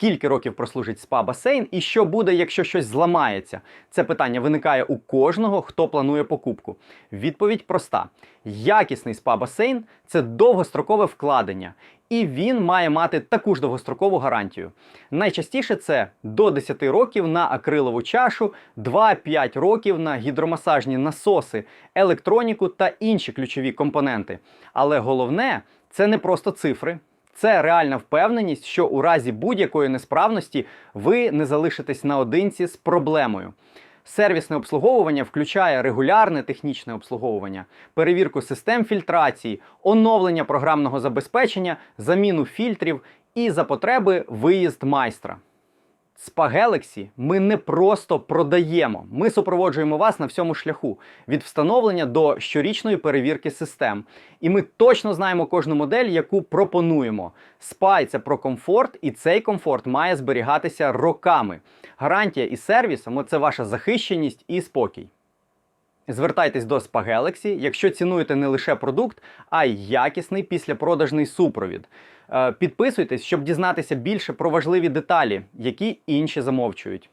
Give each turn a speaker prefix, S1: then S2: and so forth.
S1: Скільки років прослужить спа-басейн і що буде, якщо щось зламається? Це питання виникає у кожного, хто планує покупку. Відповідь проста: якісний спа-басейн це довгострокове вкладення, і він має мати таку ж довгострокову гарантію. Найчастіше це до 10 років на акрилову чашу, 2-5 років на гідромасажні насоси, електроніку та інші ключові компоненти. Але головне це не просто цифри. Це реальна впевненість, що у разі будь-якої несправності ви не залишитесь наодинці з проблемою. Сервісне обслуговування включає регулярне технічне обслуговування, перевірку систем фільтрації, оновлення програмного забезпечення, заміну фільтрів і за потреби виїзд майстра. Spa Galaxy ми не просто продаємо, ми супроводжуємо вас на всьому шляху від встановлення до щорічної перевірки систем. І ми точно знаємо кожну модель, яку пропонуємо. Spy – це про комфорт, і цей комфорт має зберігатися роками. Гарантія і сервіс – це ваша захищеність і спокій. Звертайтесь до Spa Galaxy, якщо цінуєте не лише продукт, а й якісний післяпродажний супровід. Е, Підписуйтесь, щоб дізнатися більше про важливі деталі, які інші замовчують.